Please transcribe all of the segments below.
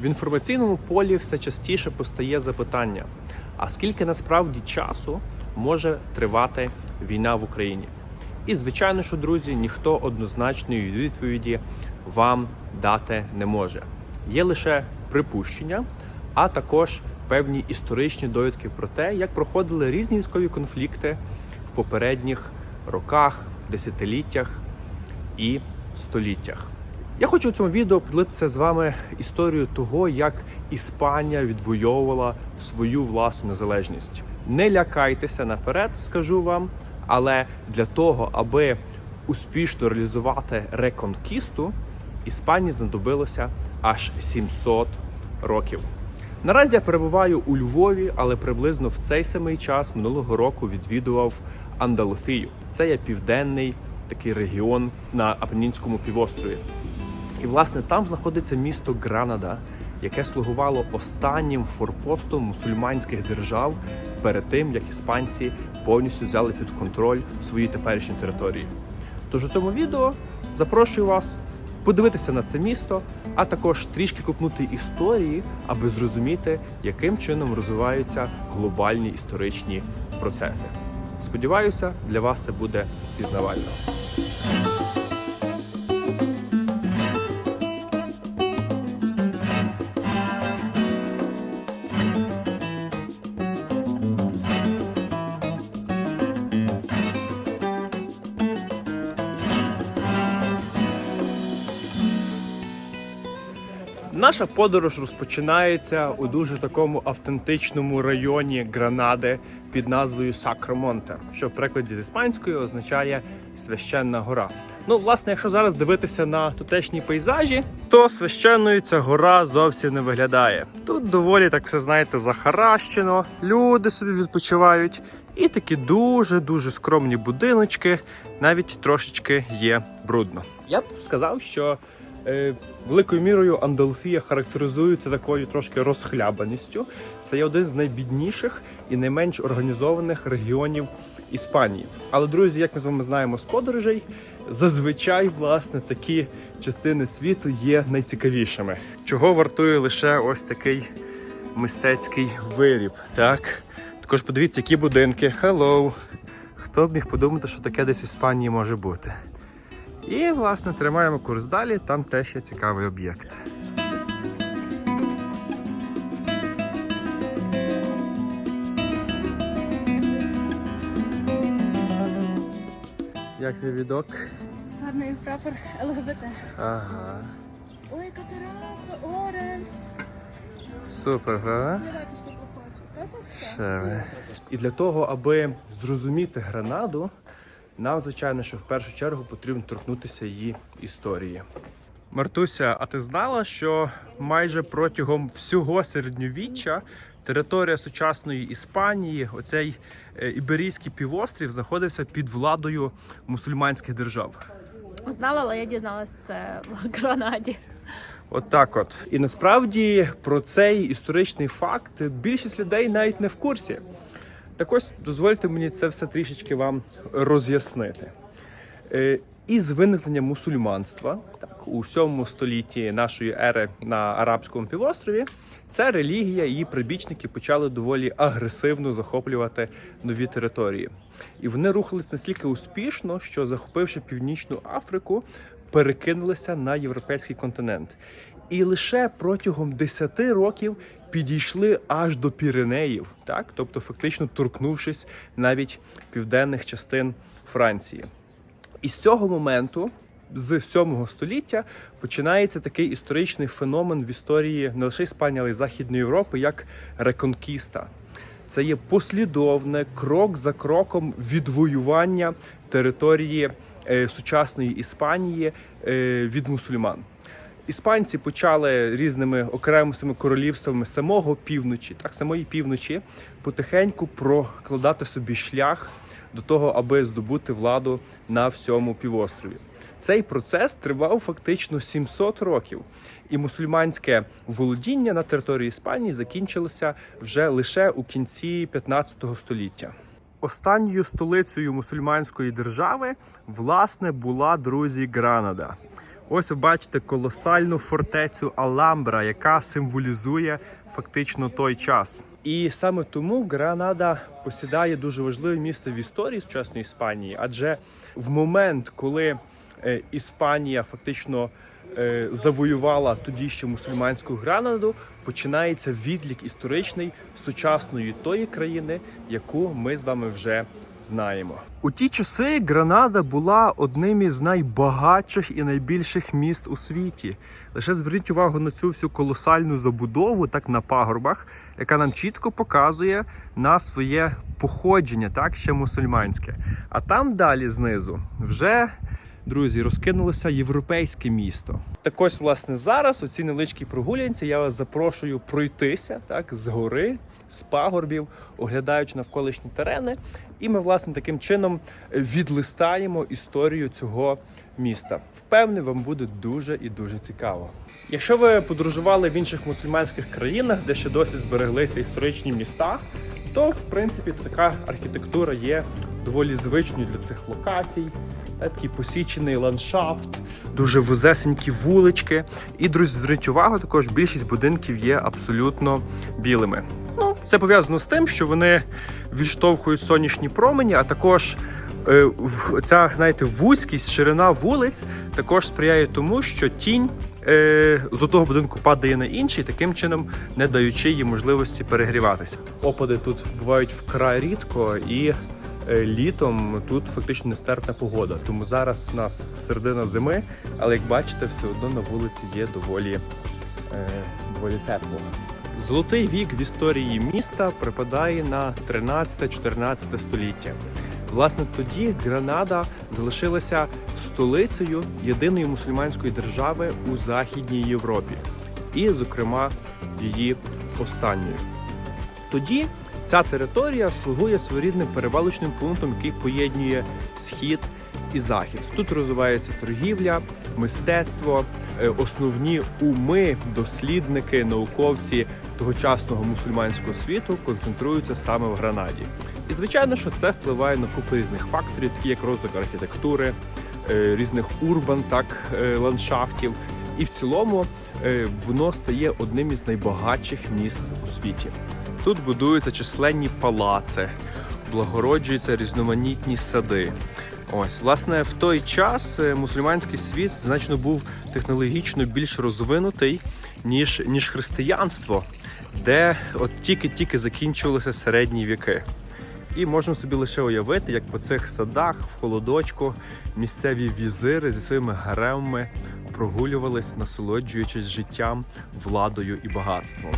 В інформаційному полі все частіше постає запитання: а скільки насправді часу може тривати війна в Україні? І звичайно, що друзі, ніхто однозначної відповіді вам дати не може. Є лише припущення, а також певні історичні довідки про те, як проходили різні військові конфлікти в попередніх роках, десятиліттях і століттях. Я хочу у цьому відео поділитися з вами історією того, як Іспанія відвоювала свою власну незалежність. Не лякайтеся наперед, скажу вам, але для того, аби успішно реалізувати реконкісту, Іспанії знадобилося аж 700 років. Наразі я перебуваю у Львові, але приблизно в цей самий час минулого року відвідував Андалусію. Це є південний такий регіон на Апенінському півострові. І власне там знаходиться місто Гранада, яке слугувало останнім форпостом мусульманських держав перед тим, як іспанці повністю взяли під контроль свої теперішні території. Тож у цьому відео запрошую вас подивитися на це місто, а також трішки копнути історії, аби зрозуміти, яким чином розвиваються глобальні історичні процеси. Сподіваюся, для вас це буде пізнавально. Наша подорож розпочинається у дуже такому автентичному районі Гранади під назвою Сакромонте, що в перекладі з іспанської означає священна гора. Ну, власне, якщо зараз дивитися на тутешні пейзажі, то священною ця гора зовсім не виглядає. Тут доволі так все знаєте захаращено, люди собі відпочивають, і такі дуже дуже скромні будиночки, навіть трошечки є брудно. Я б сказав, що Великою мірою Андалусія характеризується такою трошки розхлябаністю. Це є один з найбідніших і найменш організованих регіонів Іспанії. Але друзі, як ми з вами знаємо з подорожей, зазвичай власне такі частини світу є найцікавішими. Чого вартує лише ось такий мистецький виріб. Так, також подивіться, які будинки. Hello! Хто б міг подумати, що таке десь в Іспанії може бути? І, власне, тримаємо курс далі, там теж є цікавий об'єкт. Як твій відок? Гарний прапор ЛГБТ. Ага. Ой, яка тераса, Оренс. Супер? Ще ви. І для того, аби зрозуміти гранаду, нам, звичайно, що в першу чергу потрібно торкнутися її історії. Мартуся, а ти знала, що майже протягом всього середньовіччя територія сучасної Іспанії, оцей е, Іберійський півострів, знаходився під владою мусульманських держав? Знала, але я дізналась це в Гранаді. От так от. І насправді про цей історичний факт більшість людей навіть не в курсі. Так ось дозвольте мені це все трішечки вам роз'яснити. Е, Із виникнення мусульманства, так, у 7 столітті нашої ери на Арабському півострові, ця релігія її прибічники почали доволі агресивно захоплювати нові території. І вони рухались настільки успішно, що захопивши Північну Африку, перекинулися на європейський континент. І лише протягом 10 років підійшли аж до Піренеїв, так тобто фактично торкнувшись навіть південних частин Франції. І з цього моменту, з 7 століття, починається такий історичний феномен в історії не лише Іспанії, але й Західної Європи, як реконкіста. Це є послідовне крок за кроком відвоювання території е, сучасної Іспанії е, від мусульман. Іспанці почали різними окремими королівствами самого півночі, так самої півночі, потихеньку прокладати собі шлях до того, аби здобути владу на всьому півострові. Цей процес тривав фактично 700 років, і мусульманське володіння на території Іспанії закінчилося вже лише у кінці 15 століття. Останньою столицею мусульманської держави власне була друзі Гранада. Ось ви бачите колосальну фортецю Аламбра, яка символізує фактично той час. І саме тому Гранада посідає дуже важливе місце в історії сучасної Іспанії, адже в момент, коли е, Іспанія фактично е, завоювала тоді ще мусульманську Гранаду, починається відлік історичний сучасної тої країни, яку ми з вами вже знаємо. У ті часи Гранада була одним із найбагатших і найбільших міст у світі. Лише зверніть увагу на цю всю колосальну забудову, так на пагорбах, яка нам чітко показує на своє походження, так ще мусульманське. А там далі знизу вже. Друзі, розкинулося європейське місто. Так ось, власне, зараз у цій невеличкій прогулянці я вас запрошую пройтися так з гори, з пагорбів, оглядаючи навколишні терени. І ми, власне, таким чином відлистаємо історію цього міста. Впевнений, вам буде дуже і дуже цікаво. Якщо ви подорожували в інших мусульманських країнах, де ще досі збереглися історичні міста, то в принципі така архітектура є доволі звичною для цих локацій. Такий посічений ландшафт, дуже вузесенькі вулички. І, друзі, зверніть увагу, також більшість будинків є абсолютно білими. Ну, це пов'язано з тим, що вони відштовхують сонячні промені, а також е, ця, знаєте, вузькість, ширина вулиць також сприяє тому, що тінь е, з одного будинку падає на інший, таким чином не даючи їй можливості перегріватися. Опади тут бувають вкрай рідко і літом тут фактично нестерпна погода. Тому зараз у нас середина зими, але як бачите, все одно на вулиці є доволі, е, доволі тепло. Золотий вік в історії міста припадає на 13-14 століття. Власне, тоді Гранада залишилася столицею єдиної мусульманської держави у Західній Європі, і, зокрема, її останньою. Тоді ця територія слугує своєрідним перевалочним пунктом, який поєднує схід і захід. Тут розвивається торгівля, мистецтво, е, основні уми, дослідники, науковці тогочасного мусульманського світу концентруються саме в Гранаді. І звичайно, що це впливає на купу різних факторів, такі як розвиток архітектури, е, різних урбан, так е, ландшафтів. І в цілому воно стає одним із найбагатших міст у світі. Тут будуються численні палаци, благороджуються різноманітні сади. Ось, власне, в той час е, мусульманський світ значно був технологічно більш розвинутий, ніж, ніж християнство, де от тільки-тільки закінчувалися середні віки. І можна собі лише уявити, як по цих садах в холодочку місцеві візири зі своїми гаремами прогулювались, насолоджуючись життям, владою і багатством.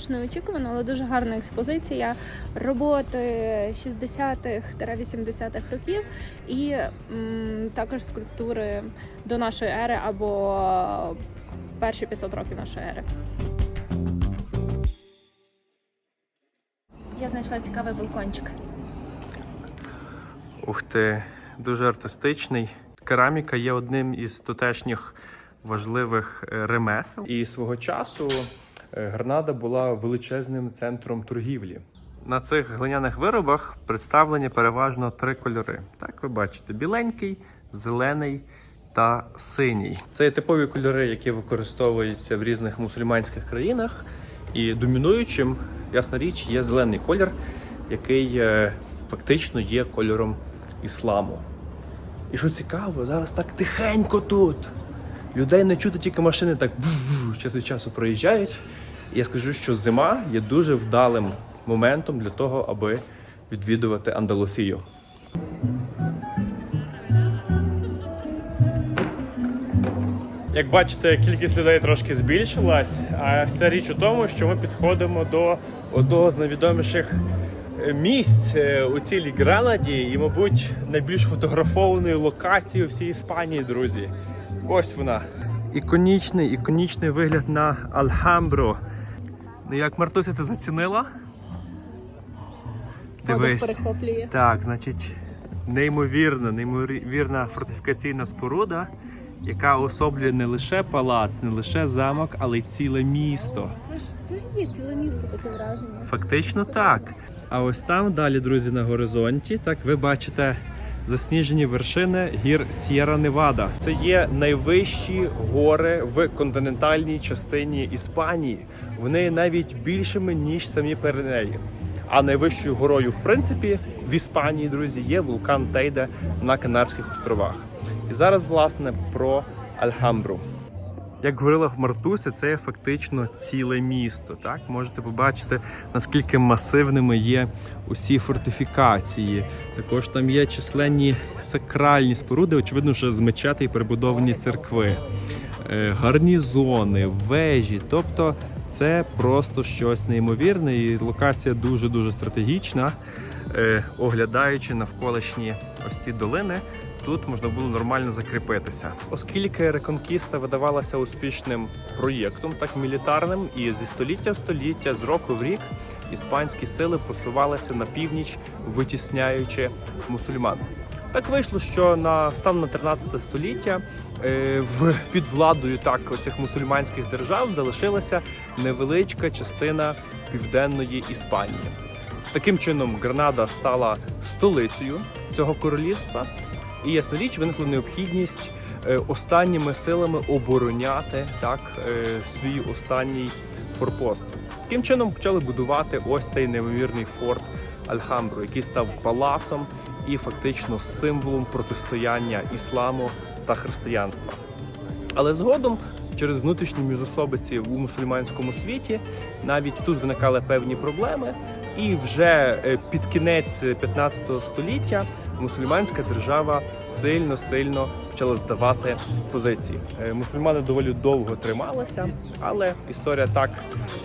Що ж, неочікувано, але дуже гарна експозиція роботи 60-х-80-х років і м, також скульптури до нашої ери або перші 500 років нашої ери. Я знайшла цікавий балкончик. Ух ти, дуже артистичний. Кераміка є одним із тутешніх важливих е, ремесел. І свого часу Гранада була величезним центром торгівлі. На цих глиняних виробах представлені переважно три кольори. Так ви бачите: біленький, зелений та синій. Це є типові кольори, які використовуються в різних мусульманських країнах. І домінуючим, ясна річ, є зелений колір, який е, фактично є кольором ісламу. І що цікаво, зараз так тихенько тут. Людей не чути, тільки машини так час від часу проїжджають. Я скажу, що зима є дуже вдалим моментом для того, аби відвідувати Андалусію. Як бачите, кількість людей трошки збільшилась, а вся річ у тому, що ми підходимо до одного з найвідоміших е, місць е, у цілій Гранаді і, мабуть, найбільш фотографованої локації у всій Іспанії, друзі. Ось вона. Іконічний, іконічний вигляд на Альгамбро. Ну як Мартуся, ти зацінила? Дивись. перехоплює. Так, значить, неймовірна, неймовірна фортифікаційна споруда, яка особлює не лише палац, не лише замок, але й ціле місто. Це ж це ж є ціле місто таке враження. Фактично так. А ось там далі, друзі, на горизонті, так ви бачите засніжені вершини гір Сєра Невада. Це є найвищі гори в континентальній частині Іспанії. Вони навіть більшими ніж самі Пиренеї. А найвищою горою, в принципі, в Іспанії, друзі, є вулкан Тейде на Канарських островах. І зараз, власне, про Альгамбру. Як говорила Мартуся, це фактично ціле місто. Так можете побачити наскільки масивними є усі фортифікації. Також там є численні сакральні споруди, очевидно, що з мечетей перебудовані церкви, е, гарнізони, вежі. Тобто це просто щось неймовірне, і локація дуже дуже стратегічна. Е, Оглядаючи навколишні ось ці долини, тут можна було нормально закріпитися. Оскільки реконкіста видавалася успішним проєктом, так мілітарним, і зі століття в століття, з року в рік, іспанські сили просувалися на північ, витісняючи мусульман. Так вийшло, що на стан на 13 століття е, в під владою так оцих мусульманських держав залишилася невеличка частина південної Іспанії. Таким чином, Гранада стала столицею цього королівства, і ясна річ виникла необхідність е, останніми силами обороняти так е, свій останній форпост. Таким чином почали будувати ось цей неймовірний форт Альхамбру, який став палацом і фактично символом протистояння ісламу та християнства. Але згодом, через внутрішні міжособиці у мусульманському світі, навіть тут виникали певні проблеми, і вже е, під кінець 15 століття мусульманська держава сильно сильно почала здавати позиції. Е, Мусульмани доволі довго трималися, але історія так,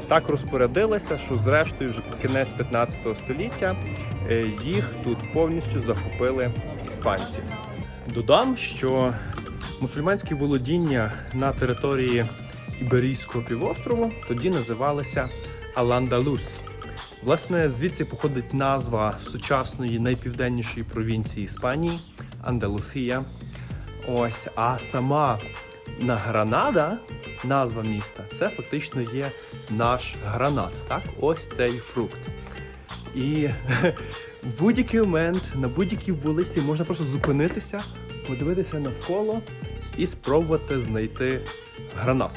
так розпорядилася, що зрештою вже кінець 15 століття е, їх тут повністю захопили іспанці. Додам, що мусульманські володіння на території Іберійського півострову тоді називалися Ал-Андалус. Власне, звідси походить назва сучасної найпівденнішої провінції Іспанії Андалусія. Ось, а сама на Гранада, назва міста, це фактично є наш гранат. Так, ось цей фрукт. І в будь-який момент на будь-якій вулиці можна просто зупинитися, подивитися навколо і спробувати знайти гранат.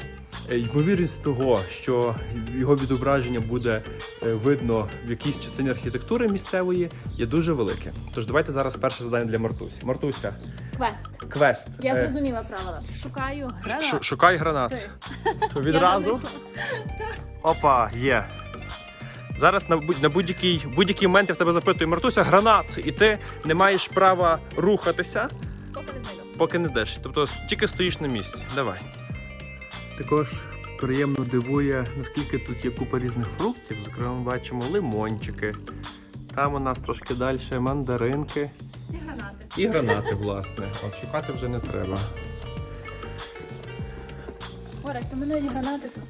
Е, Ймовірність того, що його відображення буде е, видно в якійсь частині архітектури місцевої, є дуже велике. Тож давайте зараз перше завдання для Мартусі. Мартуся, Квест. квест. Я Е, зрозуміла правила. Шукаю ш- гранат. Шукай гранат. Ти. Відразу. Опа, є. Зараз на, будь- на будь-який будь-який момент я в тебе запитую, Мартуся, гранат, і ти не маєш права рухатися, Поки не знайду. поки не йдеш. Тобто тільки стоїш на місці. Давай. Також приємно дивує, наскільки тут є купа різних фруктів. Зокрема, ми бачимо лимончики. Там у нас трошки далі мандаринки І гранати. і гранати, власне. От шукати вже не треба. Орес, ти мене і гранати тут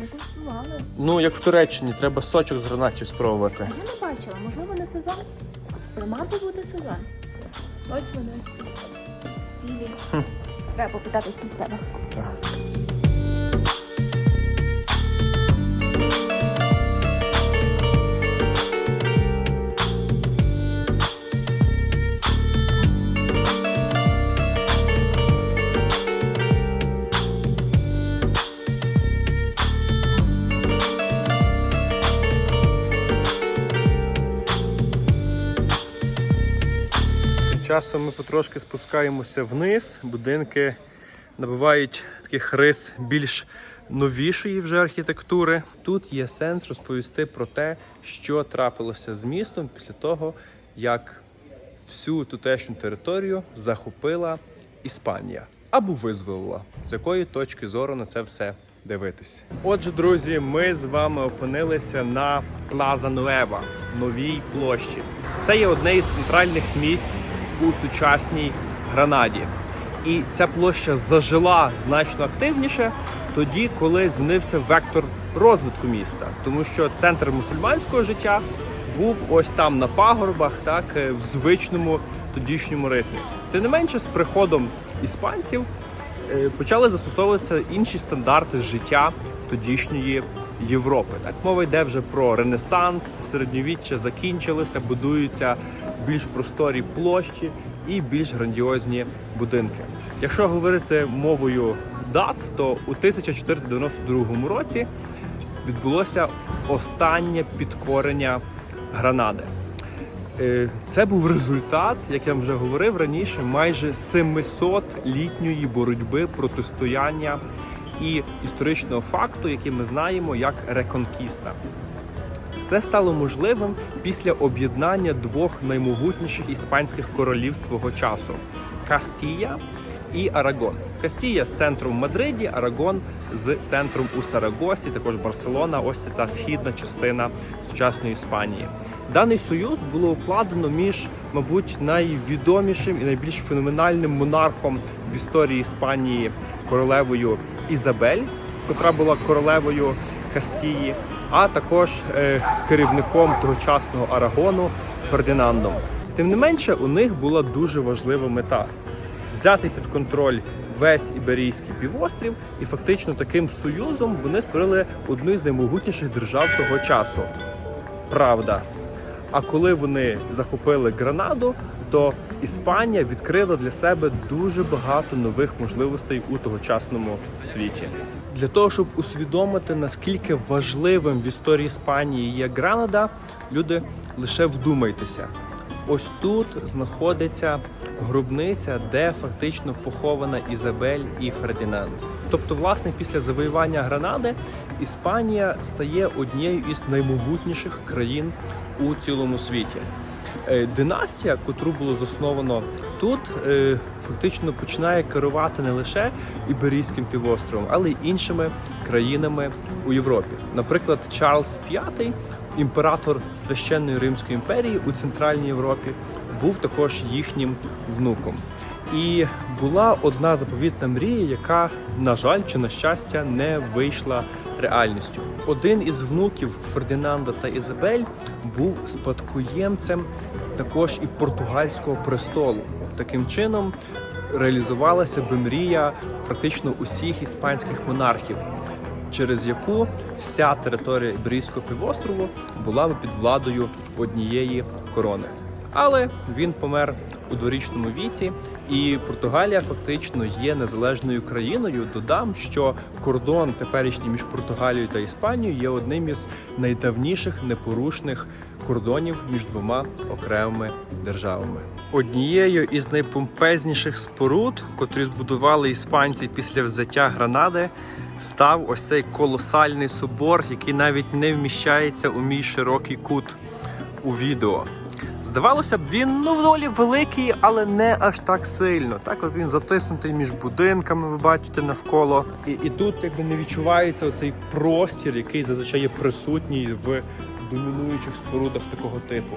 не куштували. Ну, як в Туреччині, треба сочок з гранатів спробувати. Я не бачила, можливо, не сезон. Мав би бути сезон. Ось вони. Спілі. Треба попитатись місцевих. Тим часом ми потрошки спускаємося вниз. Будинки набувають таких рис більш новішої вже архітектури. Тут є сенс розповісти про те, що трапилося з містом після того, як всю тутешню територію захопила Іспанія або визволила. З якої точки зору на це все дивитись? Отже, друзі, ми з вами опинилися на Плаза Нуева, новій площі. Це є одне із центральних місць у сучасній Гранаді. І ця площа зажила значно активніше тоді, коли змінився вектор розвитку міста, тому що центр мусульманського життя був ось там на пагорбах, так е, в звичному тодішньому ритмі. Тим не менше, з приходом іспанців е, почали застосовуватися інші стандарти життя тодішньої Європи. Так мова йде вже про Ренесанс, середньовіччя закінчилося, будуються більш просторі площі і більш грандіозні будинки. Якщо говорити мовою дат, то у 1492 році відбулося останнє підкорення Гранади. Е, Це був результат, як я вже говорив раніше, майже 700-літньої боротьби протистояння і історичного факту, який ми знаємо як реконкіста. Це стало можливим після об'єднання двох наймогутніших іспанських королівств свого часу Кастія і Арагон. Кастія з центром в Мадриді, Арагон з центром у Сарагосі, також Барселона. Ось це ця східна частина сучасної Іспанії. Даний союз було укладено між, мабуть, найвідомішим і найбільш феноменальним монархом в історії Іспанії королевою Ізабель, котра була королевою Кастії, а також е, керівником тогочасного Арагону Фердинандом. Тим не менше, у них була дуже важлива мета взяти під контроль весь іберійський півострів, і фактично таким союзом вони створили одну з наймогутніших держав того часу. Правда. А коли вони захопили Гранаду, то Іспанія відкрила для себе дуже багато нових можливостей у тогочасному світі. Для того щоб усвідомити наскільки важливим в історії Іспанії є Гранада, люди лише вдумайтеся. Ось тут знаходиться гробниця, де фактично похована Ізабель і Фердинанд. Тобто, власне, після завоювання Гранади Іспанія стає однією із наймогутніших країн у цілому світі. Е, Династія, котру було засновано тут, е, фактично починає керувати не лише Іберійським півостровом, але й іншими країнами у Європі. Наприклад, Чарльз V, імператор священної Римської імперії у Центральній Європі, був також їхнім внуком. І була одна заповітна мрія, яка, на жаль, чи на щастя, не вийшла реальністю. Один із внуків Фердинанда та Ізабель був спадкоємцем також і португальського престолу. Таким чином реалізувалася би мрія практично усіх іспанських монархів, через яку вся територія Іберійського півострову була би під владою однієї корони. Але він помер у дворічному віці, і Португалія фактично є незалежною країною. Додам, що кордон теперішній між Португалією та Іспанією є одним із найдавніших непорушних кордонів між двома окремими державами. Однією із найпомпезніших споруд, котрі збудували іспанці після взяття Гранади, став ось цей колосальний собор, який навіть не вміщається у мій широкий кут у відео. Здавалося б, він ну доволі великий, але не аж так сильно. Так, от він затиснутий між будинками, ви бачите навколо. І, і тут якби не відчувається оцей простір, який зазвичай є присутній в домінуючих спорудах такого типу.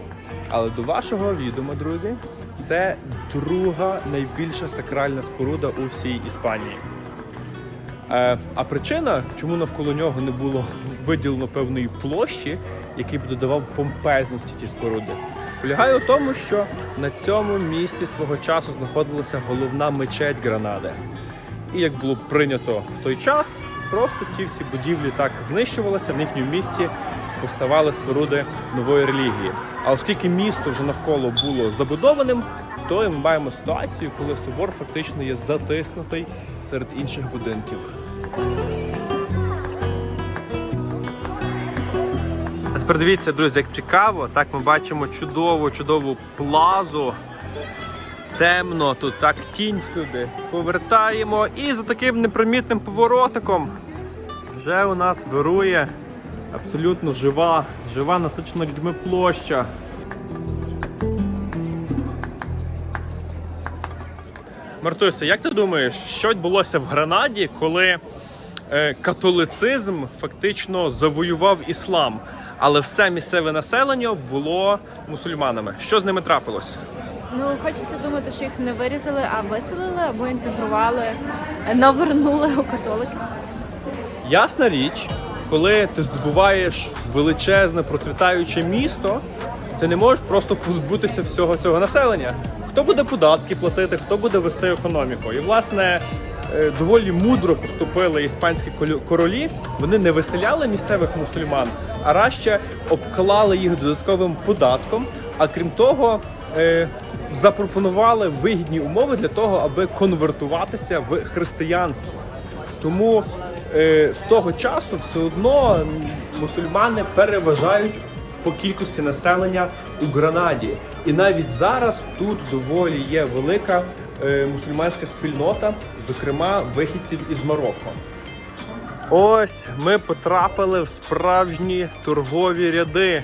Але до вашого відома, друзі, це друга найбільша сакральна споруда у всій Іспанії. Е, а причина, чому навколо нього не було виділено певної площі, який б додавав помпезності ті споруди, полягає у тому, що на цьому місці свого часу знаходилася головна мечеть Гранади. І як було прийнято в той час, просто ті всі будівлі так знищувалися, в їхньому місці поставали споруди нової релігії. А оскільки місто вже навколо було забудованим, то ми маємо ситуацію, коли собор фактично є затиснутий серед інших будинків. Тепер дивіться, друзі, як цікаво. Так ми бачимо чудову, чудову плазу. Темно, тут так тінь сюди. Повертаємо і за таким непримітним поворотиком вже у нас вирує абсолютно жива, жива насичена людьми площа. Мартуся, як ти думаєш, що відбулося в Гранаді, коли е, католицизм фактично завоював іслам, але все місцеве населення було мусульманами? Що з ними трапилось? Ну, хочеться думати, що їх не вирізали, а виселили або інтегрували, е, навернули у католики. Ясна річ, коли ти здобуваєш величезне процвітаюче місто, ти не можеш просто позбутися всього цього населення. Хто буде податки платити, хто буде вести економіку? І власне е, доволі мудро поступили іспанські королі. Вони не виселяли місцевих мусульман, а радше обклали їх додатковим податком. А крім того, е, запропонували вигідні умови для того, аби конвертуватися в християнство. Тому е, з того часу все одно мусульмани переважають по кількості населення у Гранаді. І навіть зараз тут доволі є велика е, мусульманська спільнота, зокрема вихідців із Марокко. Ось ми потрапили в справжні торгові ряди,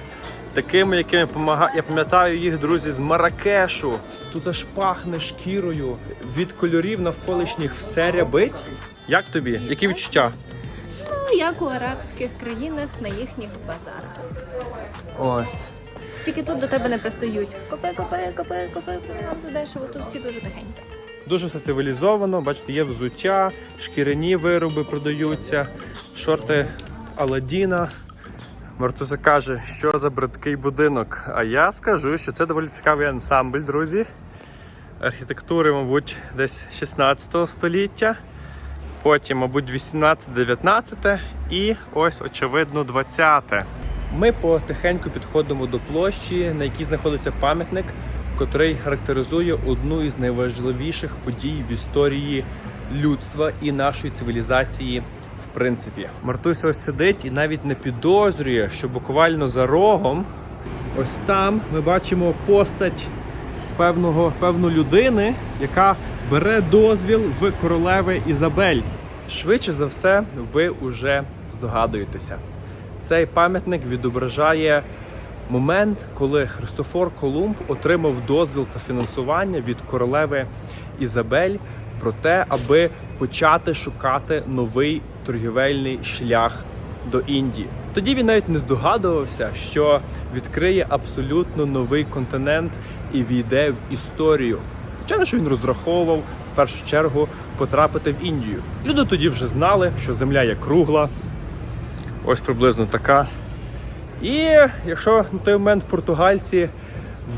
такими, якими я пам'ятаю їх друзі з Маракешу. Тут аж пахне шкірою від кольорів навколишніх все рябить. Як тобі? Які відчуття? Ну, як у арабських країнах на їхніх базарах. Ось. Тільки тут до тебе не пристають. Копи, копи, копи, копи, нам задешево, тут всі дуже тихенькі. Дуже все цивілізовано. Бачите, є взуття, шкіряні вироби продаються, шорти Аладдіна. Мартуса каже, що за бридкий будинок. А я скажу, що це доволі цікавий ансамбль, друзі. Архітектури, мабуть, десь 16 століття, потім, мабуть, 18-19 і ось, очевидно, 20. Ми потихеньку підходимо до площі, на якій знаходиться пам'ятник, котрий характеризує одну із найважливіших подій в історії людства і нашої цивілізації. В принципі, Мартуся ось сидить і навіть не підозрює, що буквально за рогом, ось там ми бачимо постать певного певну людини, яка бере дозвіл в королеви Ізабель. Швидше за все, ви вже здогадуєтеся. Цей пам'ятник відображає момент, коли Христофор Колумб отримав дозвіл та фінансування від королеви Ізабель про те, аби почати шукати новий торгівельний шлях до Індії. Тоді він навіть не здогадувався, що відкриє абсолютно новий континент і війде в історію. Звичайно, що він розраховував в першу чергу потрапити в Індію. Люди тоді вже знали, що земля є кругла, ось приблизно така. І якщо на той момент португальці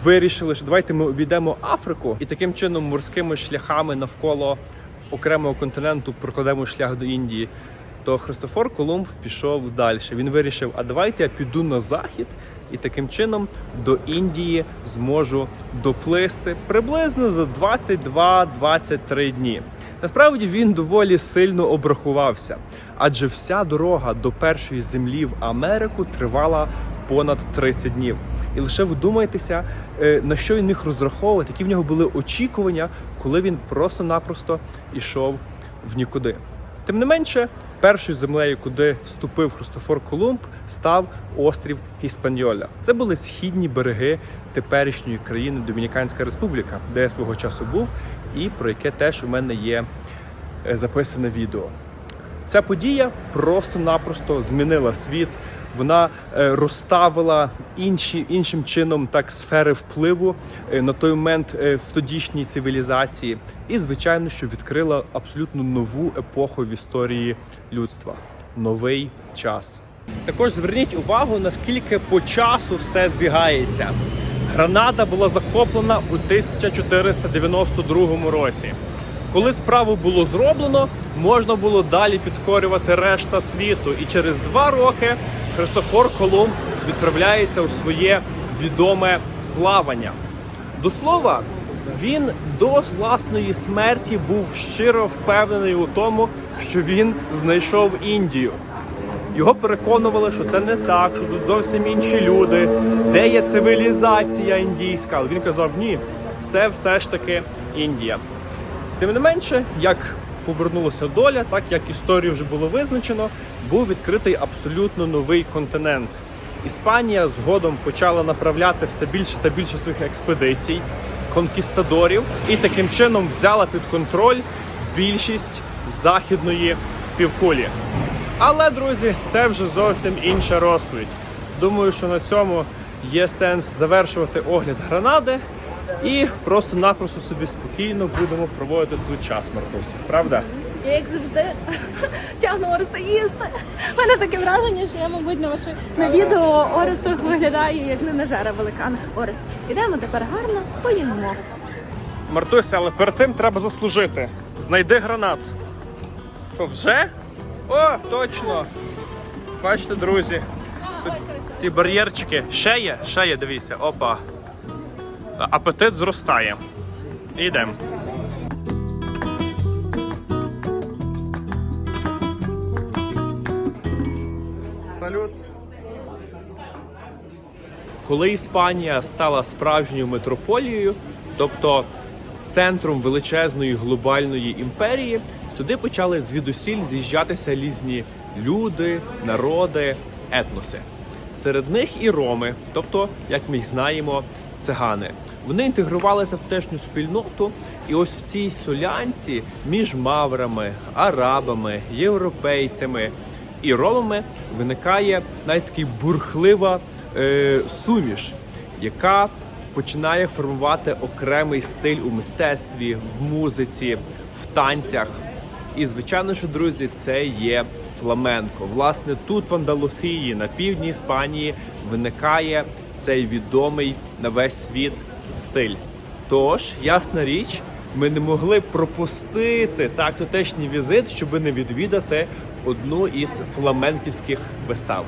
вирішили, що давайте ми обійдемо Африку і таким чином морськими шляхами навколо окремого континенту прокладемо шлях до Індії, то Христофор Колумб пішов далі. Він вирішив, а давайте я піду на захід і таким чином до Індії зможу доплисти приблизно за 22-23 дні. Насправді він доволі сильно обрахувався, адже вся дорога до першої землі в Америку тривала понад 30 днів. І лише вдумайтеся, е, на що він міг розраховувати, які в нього були очікування, коли він просто-напросто ішов в нікуди. Тим не менше, першою землею, куди ступив Христофор Колумб, став острів Гіспаньоля. Це були східні береги теперішньої країни Домініканська Республіка, де я свого часу був, і про яке теж у мене є е, записане відео. Ця подія просто-напросто змінила світ. Вона е, розставила інші, іншим чином так сфери впливу е, на той момент е, в тодішній цивілізації, і звичайно, що відкрила абсолютно нову епоху в історії людства. Новий час. Також зверніть увагу, наскільки по часу все збігається. Гранада була захоплена у 1492 році. Коли справу було зроблено, можна було далі підкорювати решта світу. І через два роки Христофор Колумб відправляється у своє відоме плавання. До слова, він до власної смерті був щиро впевнений у тому, що він знайшов Індію. Його переконували, що це не так, що тут зовсім інші люди, де є цивілізація індійська. Але він казав, ні, це все ж таки Індія. Тим не менше, як повернулася доля, так як історію вже було визначено, був відкритий абсолютно новий континент. Іспанія згодом почала направляти все більше та більше своїх експедицій, конкістадорів, і таким чином взяла під контроль більшість західної півкулі. Але, друзі, це вже зовсім інша розповідь. Думаю, що на цьому є сенс завершувати огляд гранади і просто-напросто собі спокійно будемо проводити тут час, Мартусі. Правда? Я як завжди тягну Ореста їсти. У мене таке враження, що я, мабуть, на ваше на відео Орест виглядає як не нажера великана. Орест, ідемо тепер гарно, поїмо. Мартуся, але перед тим треба заслужити. Знайди гранат. Що, вже? О, точно! Бачите, друзі, тут ці бар'єрчики. Ще є, ще є, дивіться, опа. Апетит зростає. Йдемо. Салют. Коли Іспанія стала справжньою метрополією, тобто центром величезної глобальної імперії, сюди почали звідусіль з'їжджатися різні люди, народи, етноси. Серед них і роми, тобто, як ми їх знаємо, цигани. Вони інтегрувалися в тешню спільноту, і ось в цій солянці між маврами, арабами, європейцями і ромами виникає навіть такий бурхлива е, суміш, яка починає формувати окремий стиль у мистецтві, в музиці, в танцях. І звичайно, що друзі, це є фламенко. Власне, тут в Андалусії, на півдні Іспанії, виникає цей відомий на весь світ стиль. Тож, ясна річ, ми не могли пропустити так тутешній візит, щоб не відвідати одну із фламенківських вистав.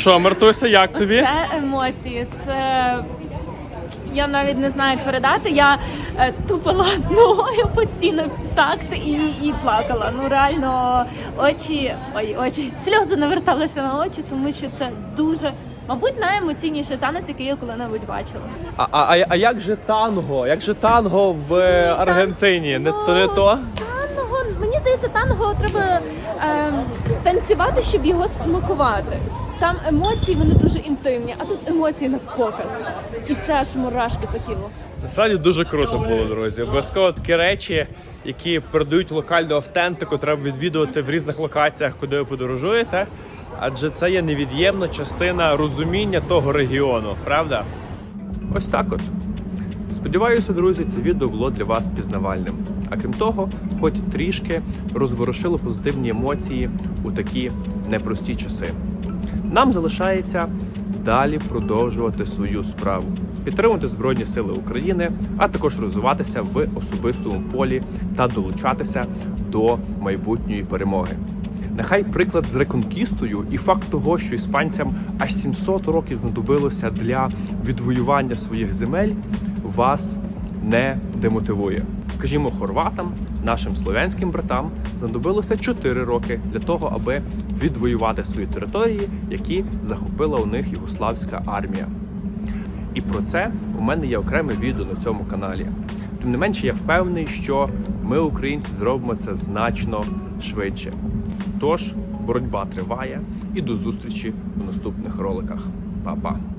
Що, Мартуся, як тобі? Це емоції. Це я навіть не знаю, як передати. Я е, тупила ногою постійно в такт і, і плакала. Ну реально очі, ой, очі, сльози наверталися на очі, тому що це дуже, мабуть, найемоційніший танець, який я коли-небудь бачила. А, а, а як же танго? Як же танго в е, Ні, Аргентині? Не то не то? Танго, мені здається, танго треба е, танцювати, щоб його смакувати. Там емоції вони дуже інтимні, а тут емоції на показ. І це аж мурашки по тілу. Насправді дуже круто було, друзі. Обов'язково такі речі, які передають локальну автентику, треба відвідувати в різних локаціях, куди ви подорожуєте. Адже це є невід'ємна частина розуміння того регіону, правда? Ось так от. Сподіваюся, друзі, це відео було для вас пізнавальним. А крім того, хоч трішки розворушило позитивні емоції у такі непрості часи. Нам залишається далі продовжувати свою справу, підтримувати Збройні Сили України, а також розвиватися в особистому полі та долучатися до майбутньої перемоги. Нехай приклад з реконкістою і факт того, що іспанцям аж 700 років знадобилося для відвоювання своїх земель, вас не демотивує. Скажімо, хорватам, нашим слов'янським братам, знадобилося 4 роки для того, аби відвоювати свої території, які захопила у них югославська армія. І про це у мене є окреме відео на цьому каналі. Тим не менше, я впевнений, що ми, українці, зробимо це значно швидше. Тож боротьба триває і до зустрічі у наступних роликах. Па-па!